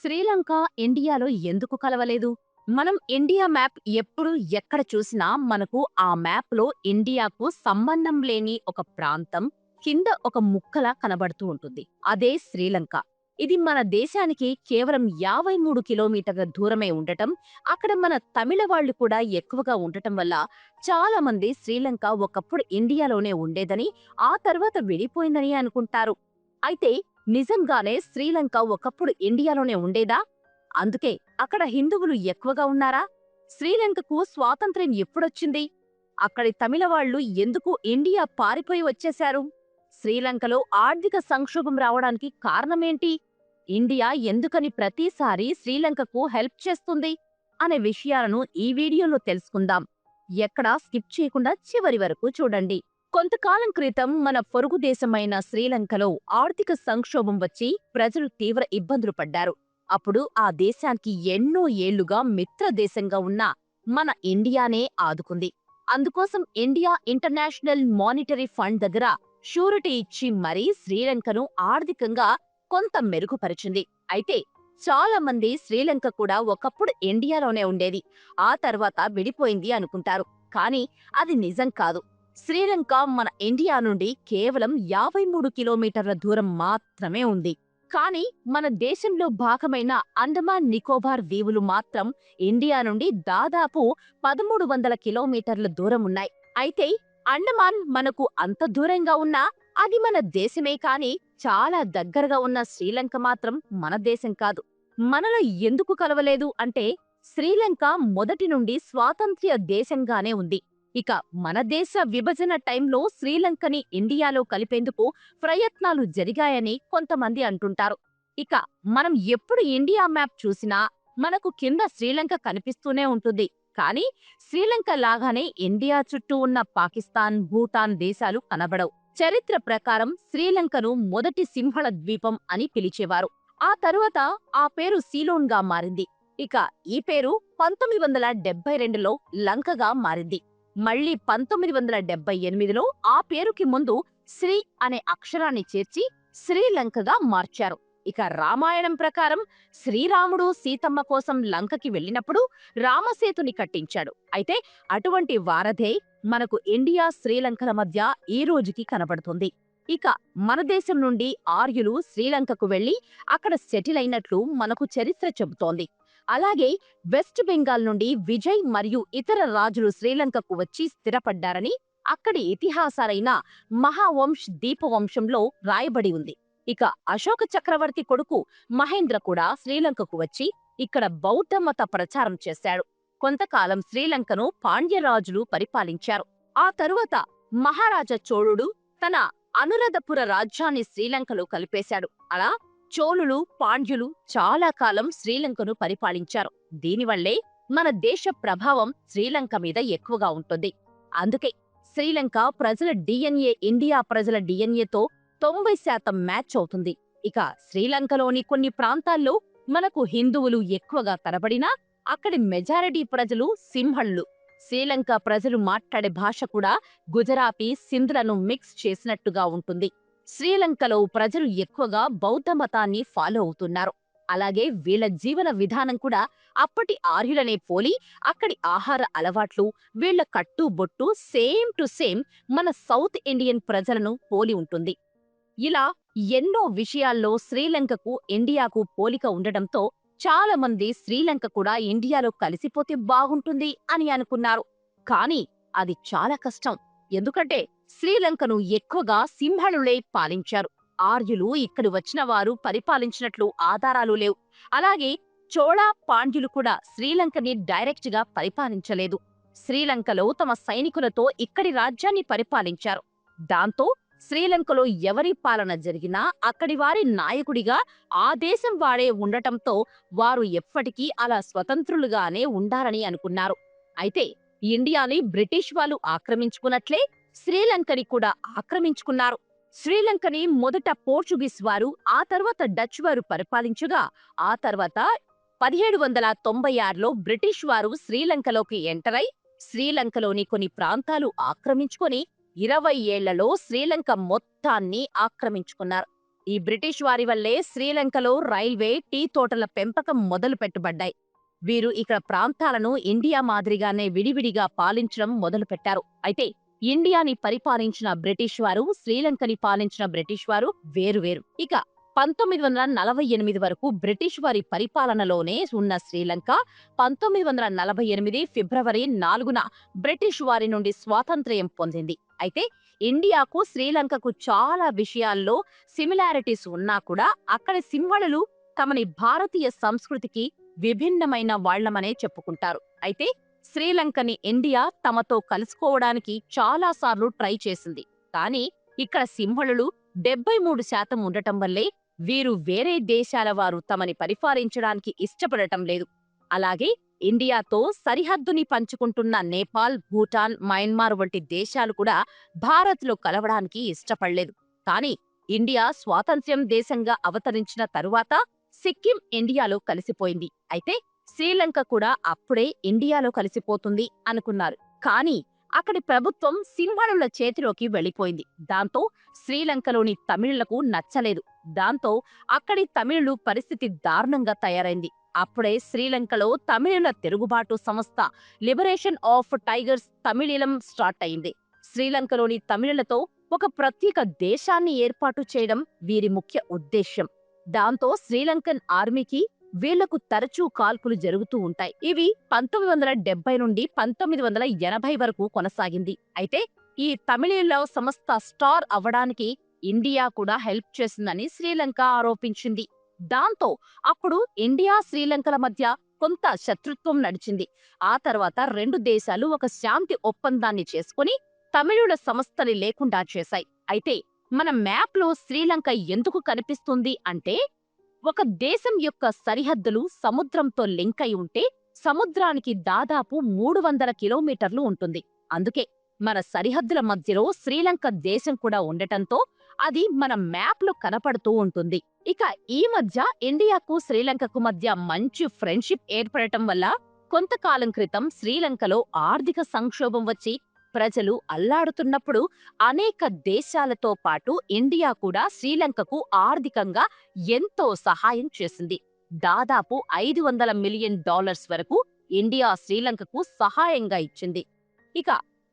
శ్రీలంక ఇండియాలో ఎందుకు కలవలేదు? మనం ఇండియా మ్యాప్ ఎప్పుడు ఎక్కడ చూసినా మనకు ఆ మ్యాప్లో ఇండియాకు సంబంధం లేని ఒక ప్రాంతం కింద ఒక ముక్కలా కనబడుతూ ఉంటుంది. అదే శ్రీలంక. ఇది మన దేశానికి కేవలం యాభై మూడు కిలోమీటర్ల దూరమే ఉండటం అక్కడ మన తమిళ వాళ్ళు కూడా ఎక్కువగా ఉండటం వల్ల చాలా మంది శ్రీలంక ఒకప్పుడు ఇండియాలోనే ఉండేదని ఆ తర్వాత విడిపోయిందని అనుకుంటారు. అయితే నిజంగానే శ్రీలంక ఒకప్పుడు ఇండియాలోనే ఉండేదా? అందుకే అక్కడ హిందువులు ఎక్కువగా ఉన్నారా? శ్రీలంకకు స్వాతంత్ర్యం ఎప్పుడొచ్చింది? అక్కడి తమిళ వాళ్ళు ఎందుకు ఇండియా పారిపోయి వచ్చేశారు? శ్రీలంకలో ఆర్థిక సంక్షోభం రావడానికి కారణమేంటి? ఇండియా ఎందుకని ప్రతిసారి శ్రీలంకకు హెల్ప్ చేస్తుంది? అనే విషయాలను ఈ వీడియోలో తెలుసుకుందాం. ఎక్కడా స్కిప్ చేయకుండా చివరి వరకు చూడండి. కొంతకాలం క్రితం మన పొరుగు దేశమైన శ్రీలంకలో ఆర్థిక సంక్షోభం వచ్చి ప్రజలు తీవ్ర ఇబ్బందులు పడ్డారు. అప్పుడు ఆ దేశానికి ఎన్నో ఏళ్ళుగా మిత్రదేశంగా ఉన్న మన ఇండియానే ఆదుకుంది. అందుకోసం ఇండియా ఇంటర్నేషనల్ మానిటరీ ఫండ్ దగ్గర షూరిటీ ఇచ్చి మరీ శ్రీలంకను ఆర్థికంగా కొంత మెరుగుపరిచింది. అయితే చాలా మంది శ్రీలంక కూడా ఒకప్పుడు ఇండియాలోనే ఉండేది. ఆ తర్వాత విడిపోయింది అనుకుంటారు. కానీ అది నిజం కాదు. శ్రీలంక మన ఇండియా నుండి కేవలం యాభై మూడు కిలోమీటర్ల దూరం మాత్రమే ఉంది. కానీ మన దేశంలో భాగమైన అండమాన్ నికోబార్ దీవులు మాత్రం ఇండియా నుండి దాదాపు పదమూడు వందల కిలోమీటర్ల దూరం ఉన్నాయి. అయితే అండమాన్ మనకు అంత దూరంగా ఉన్నా అది మన దేశమే కాని చాలా దగ్గరగా ఉన్న శ్రీలంక మాత్రం మన దేశం కాదు. మనలో ఎందుకు కలవలేదు అంటే శ్రీలంక మొదటి నుండి స్వాతంత్ర్య దేశంగానే ఉంది. ఇక మన దేశ విభజన టైంలో శ్రీలంకని ఇండియాలో కలిపేందుకు ప్రయత్నాలు జరిగాయని కొంతమంది అంటుంటారు. ఇక మనం ఎప్పుడు ఇండియా మ్యాప్ చూసినా మనకు కింద శ్రీలంక కనిపిస్తూనే ఉంటుంది. కానీ శ్రీలంక లాగానే ఇండియా చుట్టూ ఉన్న పాకిస్తాన్ భూటాన్ దేశాలు కనబడవు. చరిత్ర ప్రకారం శ్రీలంకను మొదటి సింహళ ద్వీపం అని పిలిచేవారు. ఆ తరువాత ఆ పేరు సీలోన్గా మారింది. ఇక ఈ పేరు పంతొమ్మిది వందల డెబ్బై రెండులో లంకగా మారింది. మళ్ళీ పంతొమ్మిది వందల డెబ్బై ఎనిమిదిలో ఆ పేరుకి ముందు శ్రీ అనే అక్షరాన్ని చేర్చి శ్రీలంకగా మార్చారు. ఇక రామాయణం ప్రకారం శ్రీరాముడు సీతమ్మ కోసం లంకకి వెళ్ళినప్పుడు రామసేతుని కట్టించాడు. అయితే అటువంటి వారధే మనకు ఇండియా శ్రీలంకల మధ్య ఈ రోజుకి కనబడుతుంది. ఇక మన దేశం నుండి ఆర్యులు శ్రీలంకకు వెళ్ళి అక్కడ సెటిల్ అయినట్లు మనకు చరిత్ర చెబుతోంది. అలాగే వెస్ట్ బెంగాల్ నుండి విజయ్ మరియు ఇతర రాజులు శ్రీలంకకు వచ్చి స్థిరపడ్డారని అక్కడి ఇతిహాసాలైన మహావంశ్ దీపవంశంలో రాయబడి ఉంది. ఇక అశోక చక్రవర్తి కొడుకు మహేంద్ర కూడా శ్రీలంకకు వచ్చి ఇక్కడ బౌద్ధ మత ప్రచారం చేశాడు. కొంతకాలం శ్రీలంకను పాండ్యరాజులు పరిపాలించారు. ఆ తరువాత మహారాజా చోళుడు తన అనురధపుర రాజ్యాన్ని శ్రీలంకలో కలిపేశాడు. అలా చోళులు పాండ్యులు చాలా కాలం శ్రీలంకను పరిపాలించారు. దీనివల్లే మన దేశ ప్రభావం శ్రీలంక మీద ఎక్కువగా ఉంటుంది. అందుకే శ్రీలంక ప్రజల డిఎన్ఏ ఇండియా ప్రజల డిఎన్ఏతో తొంభై శాతం మ్యాచ్ అవుతుంది. ఇక శ్రీలంకలోని కొన్ని ప్రాంతాల్లో మనకు హిందువులు ఎక్కువగా తరబడినా అక్కడి మెజారిటీ ప్రజలు సింహళ్ళు. శ్రీలంక ప్రజలు మాట్లాడే భాష కూడా గుజరాతీ సింధులను మిక్స్ చేసినట్టుగా ఉంటుంది. శ్రీలంకలో ప్రజలు ఎక్కువగా బౌద్ధ మతాన్ని ఫాలో అవుతున్నారు. అలాగే వీళ్ళ జీవన విధానం కూడా అప్పటి ఆర్యులనే పోలి అక్కడి ఆహార అలవాట్లు వీళ్ళ కట్టు బొట్టు సేమ్ టు సేమ్ మన సౌత్ ఇండియన్ ప్రజలను పోలి ఉంటుంది. ఇలా ఎన్నో విషయాల్లో శ్రీలంకకు ఇండియాకు పోలిక ఉండడంతో చాలా మంది శ్రీలంక కూడా ఇండియాలో కలిసిపోతే బాగుంటుంది అని అనుకున్నారు. కానీ అది చాలా కష్టం. ఎందుకంటే శ్రీలంకను ఎక్కువగా సింహళులే పాలించారు. ఆర్యులు ఇక్కడి వచ్చిన వారు పరిపాలించినట్లు ఆధారాలు లేవు. అలాగే చోళ పాండ్యులు కూడా శ్రీలంకని డైరెక్ట్గా పరిపాలించలేదు. శ్రీలంకలో తమ సైనికులతో ఇక్కడి రాజ్యాన్ని పరిపాలించారు. దాంతో శ్రీలంకలో ఎవరి పాలన జరిగినా అక్కడి వారి నాయకుడిగా ఆ దేశం వాడే ఉండటంతో వారు ఎప్పటికీ అలా స్వతంత్రులుగానే ఉండాలని అనుకున్నారు. అయితే ఇండియాని బ్రిటిష్ వాళ్ళు ఆక్రమించుకున్నట్లే శ్రీలంకని కూడా ఆక్రమించుకున్నారు. శ్రీలంకని మొదట పోర్చుగీస్ వారు ఆ తర్వాత డచ్ వారు పరిపాలించగా ఆ తర్వాత పదిహేడు వందల తొంభై ఆరులో బ్రిటిష్ వారు శ్రీలంకలోకి ఎంటర్ అయి శ్రీలంకలోని కొన్ని ప్రాంతాలు ఆక్రమించుకొని ఇరవై ఏళ్ళలో శ్రీలంక మొత్తాన్ని ఆక్రమించుకున్నారు. ఈ బ్రిటిష్ వారి వల్లే శ్రీలంకలో రైల్వే టీ తోటల పెంపకం మొదలు పెట్టబడ్డాయి. వీరు ఇక్కడ ప్రాంతాలను ఇండియా మాదిరిగానే విడివిడిగా పాలించడం మొదలుపెట్టారు. అయితే ఇండియాని పరిపాలించిన బ్రిటిష్ వారు శ్రీలంకని పాలించిన బ్రిటిష్ వారు వేరువేరు ఇక పంతొమ్మిది వందల నలభై ఎనిమిది వరకు బ్రిటిష్ వారి పరిపాలనలోనే ఉన్న శ్రీలంక పంతొమ్మిది వందల నలభై ఎనిమిది ఫిబ్రవరి నాలుగున బ్రిటిష్ వారి నుండి స్వాతంత్ర్యం పొందింది. అయితే ఇండియాకు శ్రీలంకకు చాలా విషయాల్లో సిమిలారిటీస్ ఉన్నా కూడా అక్కడి సింహళులు తమని భారతీయ సంస్కృతికి విభిన్నమైన వాళ్ళమనే చెప్పుకుంటారు. అయితే శ్రీలంకని ఇండియా తమతో కలుసుకోవడానికి చాలా సార్లు ట్రై చేసింది. కానీ ఇక్కడ సింహళులు డెబ్బై మూడు శాతం ఉండటం వల్లే వీరు వేరే దేశాల వారు తమని పరిపాలించడానికి ఇష్టపడటం లేదు. అలాగే ఇండియాతో సరిహద్దుని పంచుకుంటున్న నేపాల్ భూటాన్ మయన్మార్ వంటి దేశాలు కూడా భారత్లో కలవడానికి ఇష్టపడలేదు. కానీ ఇండియా స్వాతంత్ర్యం దేశంగా అవతరించిన తరువాత సిక్కిం ఇండియాలో కలిసిపోయింది. అయితే శ్రీలంక కూడా అప్పుడే ఇండియాలో కలిసిపోతుంది అనుకున్నారు. కానీ అక్కడి ప్రభుత్వం సింహళుల చేతిలోకి వెళ్ళిపోయింది. దాంతో శ్రీలంకలోని తమిళులకు నచ్చలేదు. దాంతో అక్కడి తమిళులు పరిస్థితి దారుణంగా తయారైంది. అప్పుడే శ్రీలంకలో తమిళుల తిరుగుబాటు సంస్థ liberation of tigers Tamil Eelam start అయింది. శ్రీలంకలోని తమిళులతో ఒక ప్రత్యేక దేశాన్ని ఏర్పాటు చేయడం వీరి ముఖ్య ఉద్దేశ్యం. దాంతో శ్రీలంకన్ ఆర్మీకి వీళ్ళకు తరచూ కాల్పులు జరుగుతూ ఉంటాయి. ఇవి పంతొమ్మిది వందల డెబ్బై నుండి పంతొమ్మిది వందల ఎనభై వరకు కొనసాగింది. అయితే ఈ తమిళీల సంస్థ స్టార్ అవ్వడానికి ఇండియా కూడా హెల్ప్ చేసిందని శ్రీలంక ఆరోపించింది. దాంతో అప్పుడు ఇండియా శ్రీలంకల మధ్య కొంత శత్రుత్వం నడిచింది. ఆ తర్వాత రెండు దేశాలు ఒక శాంతి ఒప్పందాన్ని చేసుకుని తమిళుల సంస్థని లేకుండా చేశాయి. అయితే మన మ్యాప్లో శ్రీలంక ఎందుకు కనిపిస్తుంది అంటే ఒక దేశం యొక్క సరిహద్దులు సముద్రంతో లింక్ అయి ఉంటే సముద్రానికి దాదాపు మూడు వందల కిలోమీటర్లు ఉంటుంది. అందుకే మన సరిహద్దుల మధ్యలో శ్రీలంక దేశం కూడా ఉండటంతో అది మన మ్యాప్లో కనపడుతూ ఉంటుంది. ఇక ఈ మధ్య ఇండియాకు శ్రీలంకకు మధ్య మంచి ఫ్రెండ్షిప్ ఏర్పడటం వల్ల కొంతకాలం క్రితం శ్రీలంకలో ఆర్థిక సంక్షోభం వచ్చి ప్రజలు అల్లాడుతున్నప్పుడు అనేక దేశాలతో పాటు ఇండియా కూడా శ్రీలంకకు ఆర్థికంగా ఎంతో సహాయం చేసింది. దాదాపు ఐదు వందల మిలియన్ డాలర్స్ వరకు ఇండియా శ్రీలంకకు సహాయంగా ఇచ్చింది. ఇక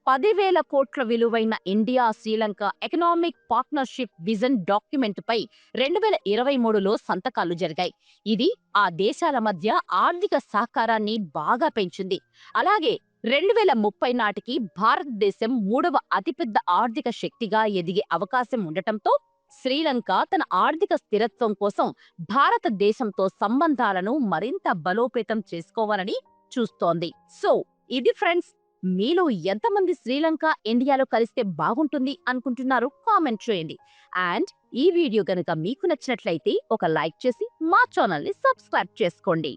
పదివేల కోట్ల విలువైన India Sri Lanka economic partnership vision document పై రెండు వేల ఇరవై మూడులో సంతకాలు జరిగాయి. ఇది ఆ దేశాల మధ్య ఆర్థిక సహకారాన్ని బాగా పెంచింది. అలాగే రెండు వేల ముప్పై నాటికి భారతదేశం మూడవ అతిపెద్ద ఆర్థిక శక్తిగా ఎదిగే అవకాశం ఉండటంతో శ్రీలంక తన ఆర్థిక స్థిరత్వం కోసం భారతదేశంతో సంబంధాలను మరింత బలోపేతం చేసుకోవాలని చూస్తోంది. సో ఇది ఫ్రెండ్స్ మీలో ఎంతమంది శ్రీలంక ఇండియాలో కలిస్తే బాగుంటుంది అనుకుంటున్నారు కామెంట్ చేయండి. అండ్ ఈ వీడియో గనుక మీకు నచ్చినట్లయితే ఒక లైక్ చేసి మా ఛానల్ని సబ్స్క్రైబ్ చేసుకోండి.